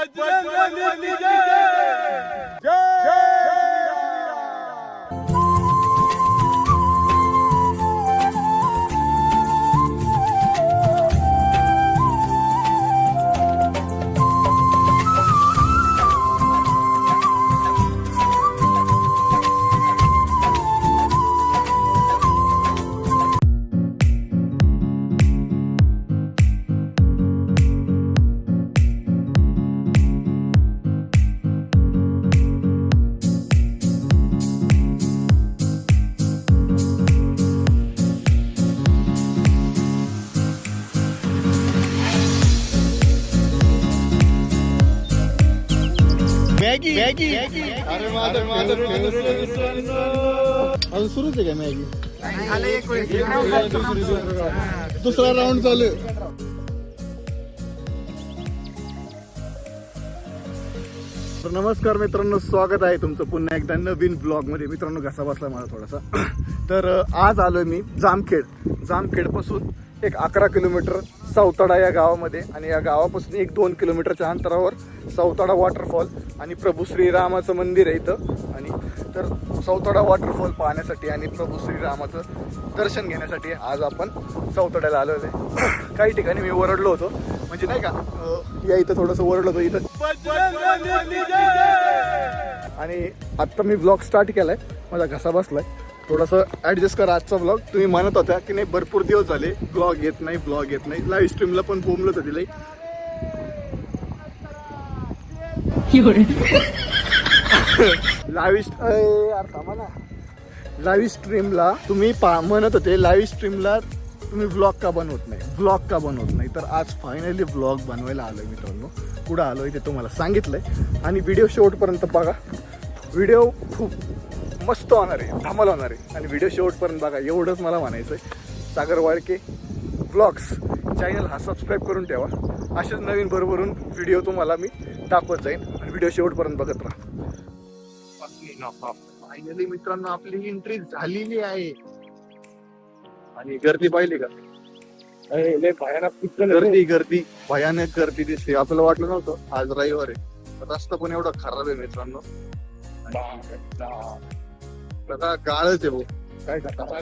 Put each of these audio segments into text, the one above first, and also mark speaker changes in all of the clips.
Speaker 1: બજરંગ બલી જય. Maggi Maggi. अरे माझं माझं अजून सुरूच आहे का मॅगी? दुसरा राऊंड. चालू. तर नमस्कार मित्रांनो स्वागत आहे तुमचं पुन्हा एकदा नवीन ब्लॉगमध्ये मित्रांनो घसा बसला मला थोडासा. तर आज आलोय मी जामखेड. जामखेडपासून एक अकरा किलोमीटर सौताडा या गावामध्ये आणि या गावापासून एक दोन किलोमीटरच्या अंतरावर सौताडा वॉटरफॉल आणि प्रभू श्रीरामाचं मंदिर आहे इथं. आणि तर सौताडा वॉटरफॉल पाहण्यासाठी आणि प्रभू श्रीरामाचं दर्शन घेण्यासाठी आज आपण सौताड्याला आलेलो आहे. काही ठिकाणी मी ओरडलो होतो. म्हणजे नाही का या इथं थोडंसं ओरडलो होतो इथं. आणि आत्ता मी ब्लॉग स्टार्ट केलाय. माझा घसा बसलाय. थोडंसं ऍडजस्ट करा आजचा ब्लॉग तुम्ही म्हणत होत्या की नाही भरपूर दिवस झाले ब्लॉग येत नाही ब्लॉग येत नाही. लाईव्ह स्ट्रीमला पण बोंबलत होती लई. लाईव्ह स्ट्रीमला तुम्ही पा म्हणत होते लाईव्ह स्ट्रीमला तुम्ही ब्लॉग का बनवत नाही? ब्लॉग का बनवत नाही? तर आज फायनली ब्लॉग बनवायला आलोय मित्रांनो. कुठं आलोय ते तुम्हाला सांगितलंय. आणि व्हिडिओ शेवटपर्यंत बघा. व्हिडिओ खूप मस्त होणार आहे धमाल होणार आहे. आणि व्हिडिओ शेवटपर्यंत बघा एवढंच मला म्हणायचं आहे सागर वाळके ब्लॉग्स चॅनल हा सबस्क्राईब करून ठेवा. असेच नवीन बरोबरून व्हिडिओ तुम्हाला मी दाखवत जाईन. आणि व्हिडिओ शेवटपर्यंत बघत राहा. फायनली मित्रांनो आपली एंट्री झालेली आहे. आणि गर्दी पाहिली का? गर्दी गर्दी. भयानक गर्दी दिसते आपल्याला वाटलं नव्हतं. आज रविवार आहे. रस्ता पण एवढा खराब आहे मित्रांनो. आता काळच आहे भाऊ. काय करता?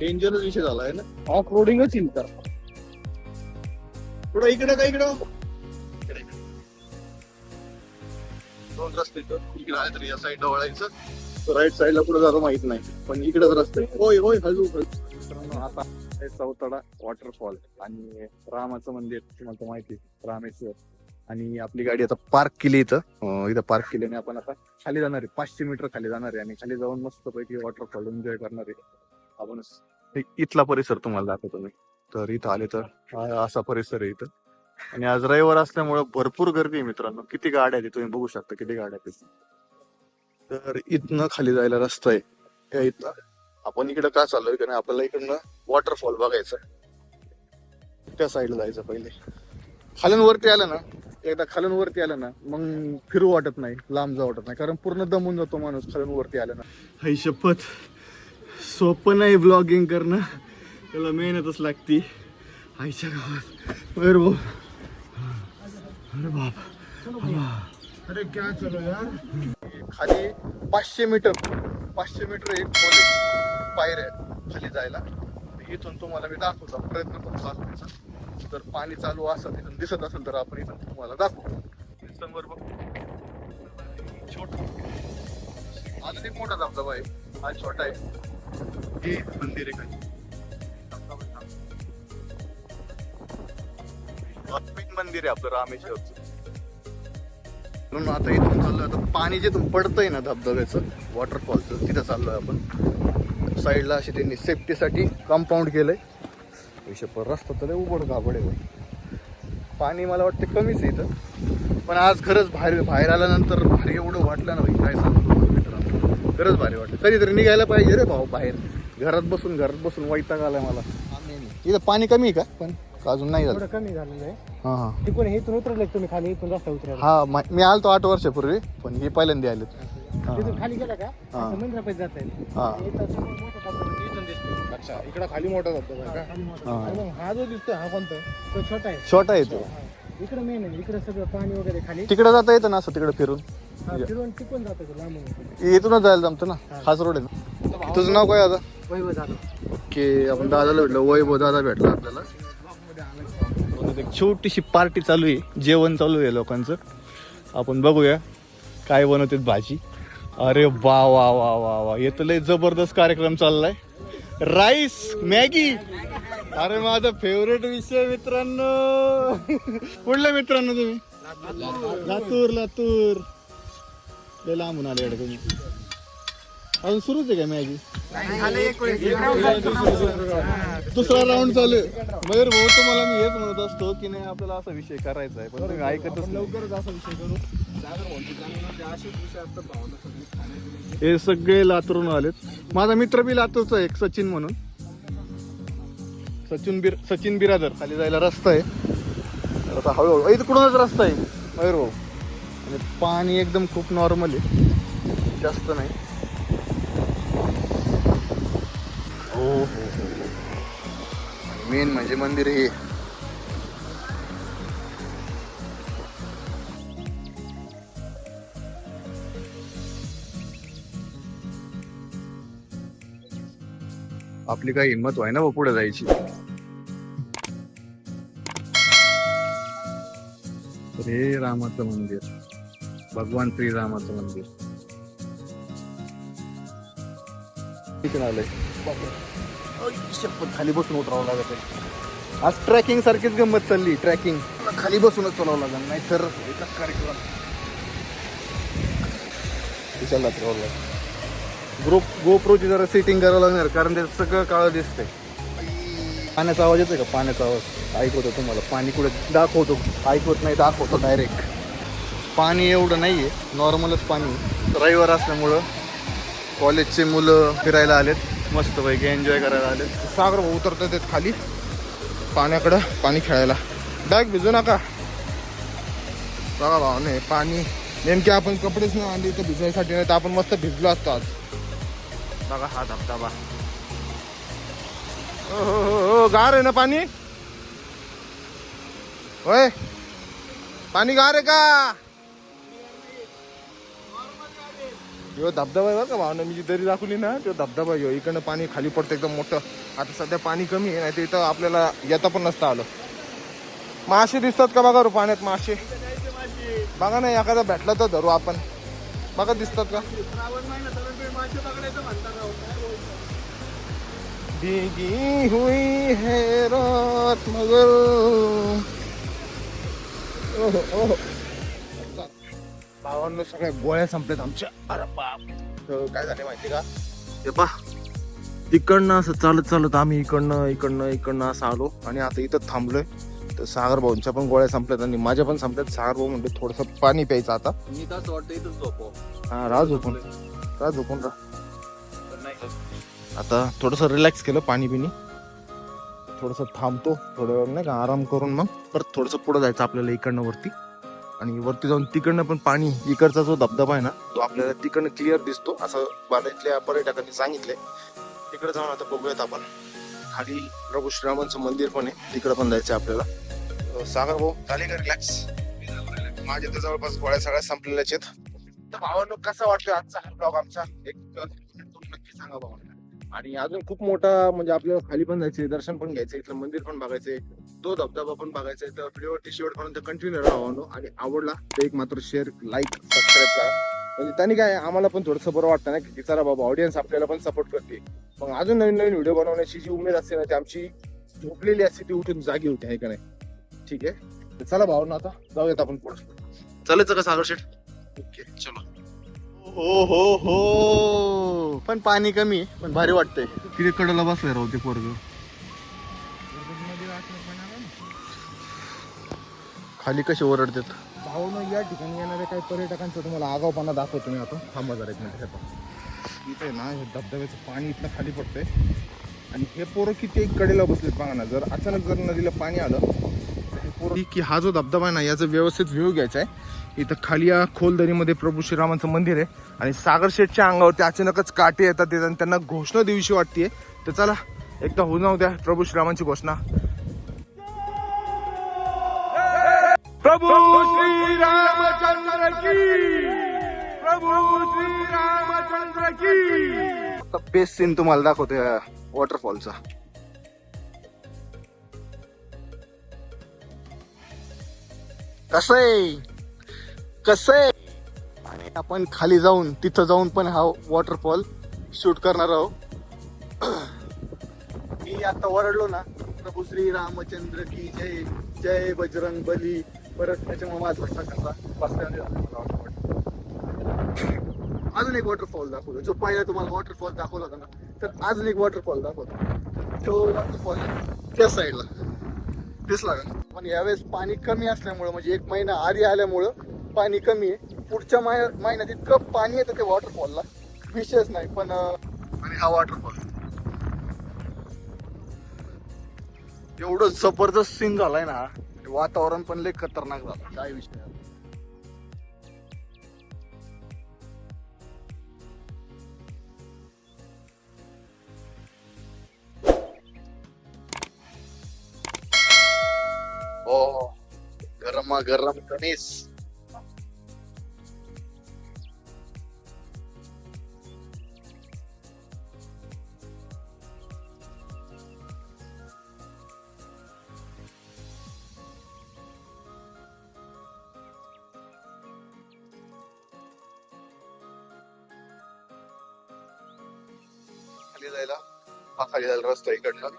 Speaker 1: डेंजरच विषय झाला आहे ना?
Speaker 2: ऑफ रोडिंगच येईल तर.
Speaker 1: थोडं इकडे का इकडं? दोन रस्ते इकडे आहे तर या साईडला वळायचं. राईट साईडला कुठे जातो माहीत नाही. पण इकडेच रस्ते. होय होय हजू मित्रांनो आता हे चौतडा वॉटरफॉल आणि रामाचं मंदिर तुम्हाला तर माहिती आहे, रामेश्वर. आणि आपली गाडी आता पार्क केली इथं. अं, इथं पार्क केली आणि आपण आता खाली जाणार आहे. पाचशे मीटर खाली जाणार आहे आणि खाली जाऊन मस्त पैकी वॉटरफॉल एन्जॉय करणार आहे. आपणच. हे इथला परिसर तुम्हाला दाखवतो मी. तर इथं आले तर हा असा परिसर आहे इथं. आणि आज रविवार असल्यामुळे भरपूर गर्दी आहे मित्रांनो. किती गाड्या आहेत तुम्ही बघू शकता किती गाड्या आहेत. तर इथनं खाली जायला रस्ता आहे. त्या इथं. आपण इकडं का चाललोय? कारण आपल्याला इकडनं वॉटरफॉल बघायचं आहे. त्या साईडला जायचं पहिले. खालून वरती आलं ना? एकदा खालून वरती आलं ना मग फिरू वाटत नाही लांब जाऊ वाटत नाही. कारण पूर्ण दमून जातो माणूस खालून वरती आलं ना. हाय शपथ. सोपं नाही ब्लॉगिंग करणं. त्याला मेहनतच लागती. आईच्या गावात. बर भाऊ. अरे बाप. अरे क्या चलो यार. खाली पाचशे मीटर पाचशे मीटर एक कॉलेज पायऱ्या आहेत खाली जायला. इथून तुम्हाला मी दाखवतो. प्रयत्न करतो दाखवायचा जर पाणी चालू असं तिथून दिसत असेल तर आपण इथून तुम्हाला दाखवू. समोर बघ. छोट. आज एक मोठा धबधबा आहे. आज छोटा आहे. हे मंदिर आहे काही मंदिर आहे आपलं रामेश्वरचं. म्हणून आता इथून चाललोय. आता पाणी जिथून पडतंय ना धबधब्याचं वॉटरफॉलचं तिथं चाललोय आपण. साईडला अशी त्यांनी सेफ्टीसाठी कंपाऊंड केलंय. पैसे पर रस्ता तर उघड गाबड आहे. पाणी मला वाटतं कमीच आहे इथं. पण आज खरंच बाहेर बाहेर आल्यानंतर भारी एवढं वाटलं ना भाई काय सांगतो मित्रांनो. खरंच भारी वाटलं. कधीतरी निघायला पाहिजे रे भाऊ बाहेर. घरात बसून घरात बसून वैताग आलाय मला. इथं पाणी कमी आहे का? पण अजून नाही झालं.
Speaker 2: कमी झालेलं आहे
Speaker 1: हा हा.
Speaker 2: तिकडून हे इथून उतरले तुम्ही खाली इथून रस्ता उतरायला.
Speaker 1: हा मा- मी आलतो आठ वर्षापूर्वी पण हे पहिल्यांदा आले हा.
Speaker 2: तिथून खाली गेला का?
Speaker 1: हा.
Speaker 2: असं मंदिरापाशी जाता येईल.
Speaker 1: हा.
Speaker 2: इथं समोर मोठा धबधबा इथून दिसतो
Speaker 3: अच्छा इकडं खाली मोठा धबधबा आहे का?
Speaker 2: खाली मोठा.
Speaker 1: हा.
Speaker 2: आणि मग हा जो दिसतोय हा कोणता? तो छोटा आहे.
Speaker 1: छोटा आहे तो.
Speaker 2: इकडे मेन आहे. इकडे सगळं पाणी वगैरे खाली.
Speaker 1: तिकडे जाता येतं ना असं तिकडे फिरून?
Speaker 2: हा, फिरून टिकून जातं ते लांबून.
Speaker 1: इथूनच जायला जमतं ना? हाच रोड आहे ना? तुझं नाव काय आता?
Speaker 2: वैभव झालं
Speaker 1: ओके आपण दादाला भेटलो. वैभव दादा भेटला आपल्याला. एक छोटीशी पार्टी चालू आहे. जेवण चालू आहे लोकांचं. आपण बघूया काय बनवतात भाजी. अरे वा वा वा वा वा. तर लय जबरदस्त कार्यक्रम चाललाय. राईस मॅगी अरे माझा फेवरेट विषय मित्रांनो. कुठल्या मित्रांनो तुम्ही? लातूर लातूर. लय लांबून आले तुम्ही. अजून सुरूच आहे का मॅगी दुसरा राऊंड चालू आहे मयूर भाऊ तुम्हाला मी हेच म्हणत असतो की नाही आपल्याला असा विषय करायचा आहे पण तुम्ही ऐकतच.
Speaker 2: लवकरच असा विषय करू.
Speaker 1: हे सगळे लातूरून आलेत. माझा मित्र बी लातूरचा आहे एक सचिन म्हणून. सचिन बिर सचिन बिरादर खाली जायला रस्ता आहे. आता हळूहळू ए, तिकडूनच रस्ता आहे. मयूर भाऊ. आणि पाणी एकदम खूप नॉर्मल आहे. जास्त नाही. हो हो मेन म्हणजे मंदिर हे. आपली काही हिंमत व्हाय ना पुढे जायची. हे रामाचं मंदिर. भगवान श्रीरामाचं मंदिर. आलंय. शपथ खाली बसून उतरावं लागत आहे. आज ट्रॅकिंग सारखीच गंमत चालली ट्रॅकिंग. खाली बसूनच चालावं लागेल नाहीतर एका कार्यक्रम विचारला ग्रुप गोप्रोची जरा सेटिंग करावं लागणार कारण ते सगळं काळं दिसतंय. पाण्याचा आवाज येतोय का? पाण्याचा आवाज. ऐकवतो तुम्हाला. पाणी कुठे? दाखवतो. ऐकवत नाही दाखवतो डायरेक्ट पाणी एवढं नाही आहे नॉर्मलच पाणी. रविवार असल्यामुळं कॉलेजचे मुलं फिरायला आलेत. मस्तपैकी एन्जॉय करायला आले.
Speaker 3: सागर भाऊ उतरतात आहेत खाली. पाण्याकडं पाणी खेळायला. बॅग भिजू नका. बघा भाऊ नाही पाणी. नेमके आपण कपडेच नाही आणले तर भिजण्यासाठी नाही तर आपण मस्त भिजलो असतो आज. बघा हा धबधबा. हो हो हो हो गार आहे ना पाणी? होय? पाणी गार आहे का? यो धबधबा आहे बरं का भावना? मी जी दरी दाखवली ना तो धबधबा ह्यो इकडनं पाणी खाली पडतं एकदम मोठं. आता सध्या पाणी कमी आहे नाही तर इथं आपल्याला येता पण नसतं आलं. मासे दिसतात का बघा रो पाण्यात मासे? बघा ना एखादा भेटला तर धरू आपण. बघा दिसतात का? भीगी हुई है रात मगर. ओहो, ओहो. भावांनो सगळ्या गोळ्या संपल्यात आमच्या. अरे बाप. तर काय झाले माहिती का? हे पा तिकडनं असं चालत चालत आम्ही इकडनं इकडनं इकडनं असं आलो आणि आता इथं थांबलोय. तर सागर भाऊंच्या पण गोळ्या संपल्यात आणि माझ्या पण संपल्यात. सागर भाऊ म्हणजे थोडस पाणी प्यायचं आता.
Speaker 1: मी तर असं वाटतं इथंच झोपो
Speaker 3: हा राह झोपून. राह झोपून राह. आता थोडस रिलॅक्स केलं पाणी पिणी. थोडस थांबतो वेळ नाही का आराम करून मग. परत थोडस पुढे जायचं आपल्याला इकडनं वरती. आणि वरती जाऊन तिकडनं पण पाणी इकडचा जो धबधबा आहे ना तो आपल्याला तिकडनं क्लिअर दिसतो. असं बालातल्या पर्यटकांनी सांगितले तिकडे जाऊन आता बघूयात आपण. खाली प्रभू श्रीरामांचं मंदिर पण आहे. तिकडे पण जायचं आपल्याला. सागर भाऊ झाले का रिलॅक्स माझे तर जवळपास गोळ्या सगळ्या संपलेल्याच आहेत. तर भावांनो कसा वाटलं आजचा हा ब्लॉग आमचा? एक नक्की सांगा भावांनो. आणि अजून खूप मोठा म्हणजे आपल्याला खाली पण जायचंय दर्शन पण घ्यायचंय इथलं मंदिर पण बघायचंय. तो धबधबा पण बघायचा आहे तर व्हिडिओवरती शेवटपर्यंत कंटिन्यू राहा आणि आवडला तर एक मात्र शेअर लाईक सबस्क्राईब करा. म्हणजे त्यांनी काय आम्हाला पण थोडंसं बरं वाटतं ना की चला बाबा ऑडियन्स आपल्याला पण सपोर्ट करते. मग अजून नवीन नवीन व्हिडिओ बनवण्याची जी उमेद असते ना ती आमची झोपलेली असते ती उठून जागी होते आहे का नाही? ठीक आहे? चला भाऊ आता जाऊयात आपण पुढे. चालायचं का सागर शेठ? ओके चलो.
Speaker 1: हो हो हो. पण पाणी कमी आहे पण भारी वाटतंय. किती कडला बसलाय राहू ते पोरग? खाली कसे ओरडतात?
Speaker 3: भाऊनं या ठिकाणी येणाऱ्या काही पर्यटकांचा तुम्हाला आगावपणा दाखवतो मी आता. थांबा जरा एक मिनिट हे पहा. इथे ना हे धबधब्याचं पाणी इथलं खाली पडतंय. आणि हे पोरं किती एक कडेला बसलेत बघा ना. जर अचानक जर नदीला पाणी आलं हे पोरं की हा जो धबधबा आहे ना याचा व्यवस्थित व्ह्यू घ्यायचा आहे. इथं खाली या खोल दरीमध्ये प्रभू श्रीरामाचं मंदिर आहे आणि सागर शेठच्या अंगावरती अचानकच काटे येतात येतात आणि त्यांना घोषणा देवीशी वाटते तर चला एकदा होऊन जाऊ द्या प्रभू श्रीरामांची घोषणा. प्रभू श्री रामचंद्र की! प्रभू श्री रामचंद्र की
Speaker 1: बेस्ट सीन तुम्हाला दाखवतो या वॉटरफॉलचा कसं आहे? कसं आहे? आणि आपण खाली जाऊन तिथं जाऊन पण हा वॉटरफॉल शूट करणार आहोत. मी आता ओरडलो ना प्रभू श्री रामचंद्र की जय जय बजरंग बली. परत त्याच्यामुळे माझा कसा कसा बसल्याने झाला मला वाटतं. अजून एक वॉटरफॉल दाखवतो. जो पहिला तुम्हाला वॉटरफॉल दाखवला होता ना तर अजून एक वॉटरफॉल दाखवतो. तो वॉटरफॉल त्या साईडला दिसला लागेल पण यावेळेस पाणी कमी असल्यामुळं म्हणजे एक महिना आधी आल्यामुळं पाणी कमी आहे. पुढच्या महिन्या महिन्यात इतकं पाणी येतं ते वॉटरफॉलला विषयच नाही पण आणि हा वॉटरफॉल एवढं जबरदस्त सीन झालाय ना वातावरण पण लय खतरनाक झालं. काय विषय हो गरमा गरम कणीस खाली जायला. हा खाली जायला रस्ता इकडनं.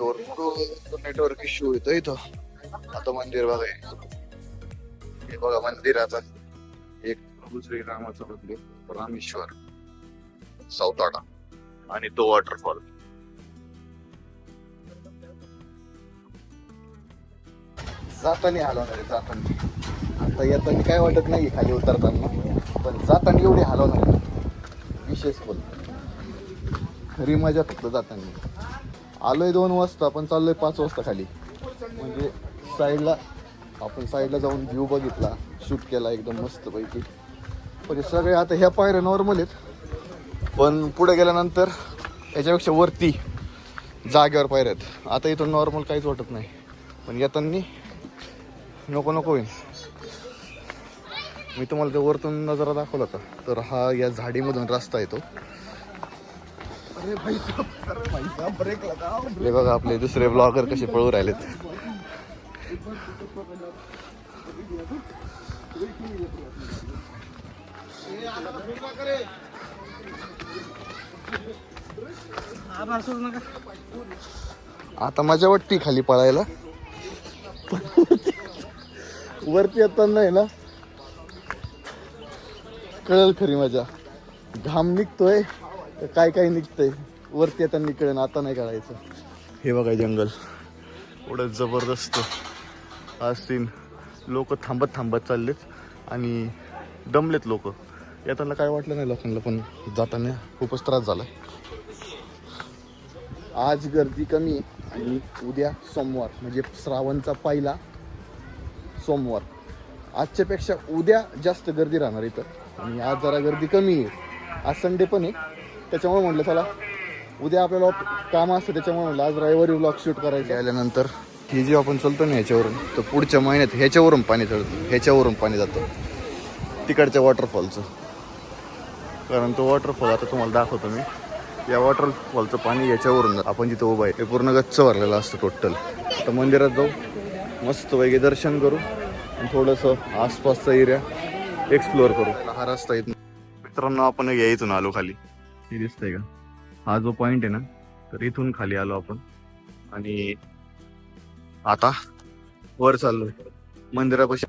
Speaker 1: नेटवर्क नेटवर्क इश्यू येतो इथं. आता मंदिर बघा हे. बघा मंदिराचा. एक प्रभू श्रीरामाचं मंदिर रामेश्वर सौताडा आणि तो वॉटरफॉल जाताना हलवणार आहे जाताना. आता येताना काय वाटत नाही खाली उतरताना पण जाताना एवढी हलवणार. विशेष बोल खरी मजा फक्त जाताना. आलोय दोन वाजता पण चाललोय पाच वाजता खाली. म्हणजे साईडला आपण साईडला जाऊन व्ह्यू बघितला शूट केला एकदम मस्त पैकी पण म्हणजे सगळे आता ह्या पायऱ्या नॉर्मल आहेत. पण पुढे गेल्यानंतर याच्यापेक्षा वरती जागेवर पायऱ्या आहेत. आता इथून नॉर्मल काहीच वाटत नाही. पण येताना नको नको होईल. मी तुम्हाला ते वरतून नजारा दाखवला होता. तर हा या झाडीमधून रस्ता येतो हे बघा आपले दुसरे ब्लॉगर कसे पळू राहिलेत. आता मजा वाटते खाली पळायला. वरती येताना आहे ना? कळल खरी मजा. घाम निघतोय. तर काय काय निघतंय? वरती येताना कळेल आता नाही कळायचं हे बघा जंगल. एवढं जबरदस्त सीन लोक थांबत थांबत चाललेत आणि दमलेत लोक. येताना काय वाटलं नाही लोकांना पण जाताना खूपच त्रास झाला. आज गर्दी कमी आहे आणि उद्या सोमवार म्हणजे श्रावणचा पहिला सोमवार. आजच्यापेक्षा उद्या जास्त गर्दी राहणार इथं. आणि आज जरा गर्दी कमी आहे. आज संडे पण आहे. त्याच्यामुळे म्हटलं चला उद्या आपल्याला काम असतं त्याच्यामुळे म्हटलं आज रविवारी ब्लॉग शूट करायचं. आल्यानंतर ही जी आपण चलतो ना ह्याच्यावरून तर पुढच्या महिन्यात ह्याच्यावरून पाणी चढतं ह्याच्यावरून पाणी जातं. तिकडच्या वॉटरफॉलचं कारण तो वॉटरफॉल आता तुम्हाला दाखवतो मी. या वॉटरफॉलचं पाणी याच्यावरून आपण जिथं उभं आहे हे पूर्ण गच्च भरलेलं असतं टोटल तर मंदिरात जाऊ मस्त वेगळे दर्शन करू आणि थोडंसं आसपासचा एरिया एक्सप्लोअर करू. हा रस्ता इथून मित्रांनो आपण या इथून आलो खाली. हे दिसतंय का? हा जो पॉइंट आहे ना तर इथून खाली आलो आपण. आणि आता वर चाललोय. मंदिरापाशी.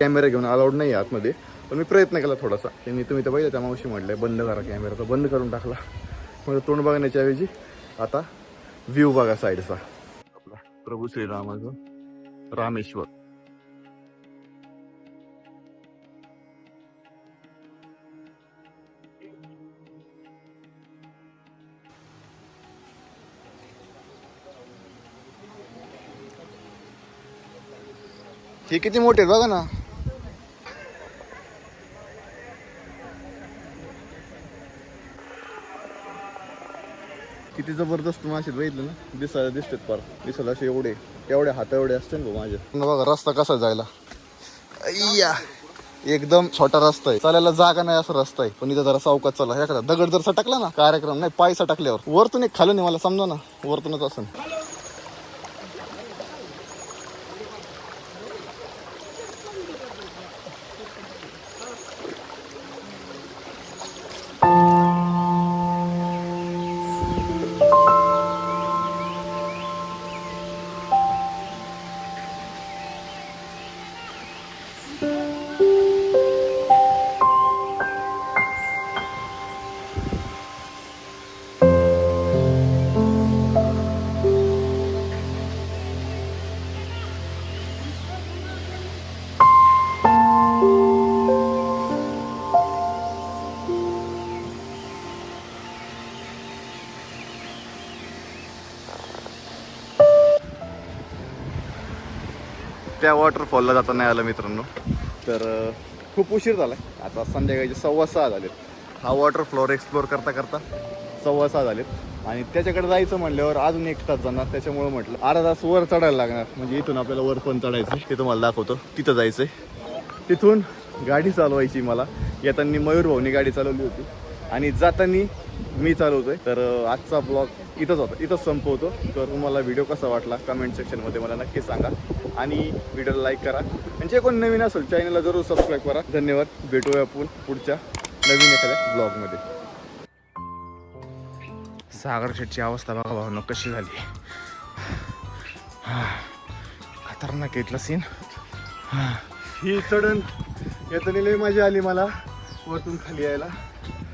Speaker 1: कॅमेरा घेऊन अलाउड नाही आहे आतमध्ये. पण मी प्रयत्न केला थोडासा. त्यांनी तुम्ही तर पाहिलं त्या मावशी म्हटलंय बंद करा कॅमेरा तर बंद करून टाकला. मग तोंड बघण्याच्या ऐवजी आता व्ह्यू बघा साईडचा आपला प्रभू श्रीरामाचं रामेश्वर. हे किती मोठे आहेत बघा ना. किती जबरदस्त मासे बघितलं ना. दिसायला दिसतात फार. दिसायला असे एवढे एवढे हात एवढे असते ना माझे बघा रस्ता कसा जायला. अय्या एकदम छोटा रस्ता आहे. चालायला जागा नाही असा रस्ता आहे. पण इथं जरा चौकात चला एखादा दगड जर सटकला ना कार्यक्रम नाही पाय सटकल्यावर. वरतून एक खालून मला समजा ना. वरतूनच असं. त्या वॉटरफॉलला जाता नाही आलं मित्रांनो. तर खूप उशीर झाला आता संध्याकाळचे सव्वा सहा झालेत. हा वॉटरफ्लोअर एक्सप्लोअर करता करता सव्वा सहा झालेत. आणि त्याच्याकडे जायचं म्हणल्यावर अजून एक तास जाणार. त्याच्यामुळं म्हटलं अर्धा तास वर चढायला लागणार. म्हणजे इथून आपल्याला वर पण चढायचं ते तुम्हाला दाखवतो. तिथं जायचंय. तिथून गाडी चालवायची मला. येताना मयूर भाऊनी गाडी चालवली होती. आणि जाताना मी चालवतोय. तर आजचा ब्लॉग इथंच होता. इथंच संपवतो. तर तुम्हाला व्हिडिओ कसा वाटला कमेंट सेक्शनमध्ये मला नक्की सांगा. आणि व्हिडिओला लाईक करा. आणि जे कोण नवीन असेल चॅनलला जरूर सबस्क्राईब करा. धन्यवाद. भेटूया आपण पुढच्या नवीन एखाद्या ब्लॉगमध्ये.
Speaker 3: सागर शेटची अवस्था बघा भावनो कशी झाली. खतरनाक इथला सीन
Speaker 1: ही. चढण येताना लई मजा आली मला वरतून खाली यायला.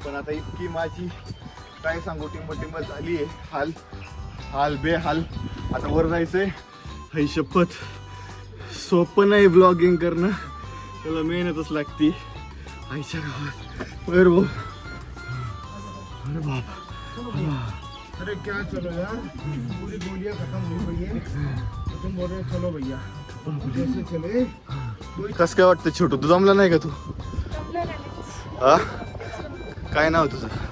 Speaker 1: पण आता इतकी माझी काय सांगू टिंब टिंब झाली आहे. हाल हाल बेहाल आता वर जायचंय. हाई शपथ. सोपं नाही ब्लॉगिंग करणं. त्याला मेहनतच लागती. आईच्या गावात. बर भाऊ. अरे बाबा
Speaker 2: अरे क्या चलो यार. पूरी गोलियां खत्म हो गई है. तो तुम बोल रहे हो चलो भैया. कैसे चले?
Speaker 1: कस काय वाटतं छोटू? तू जमला नाही का तू? हा? काय नाव तुझं?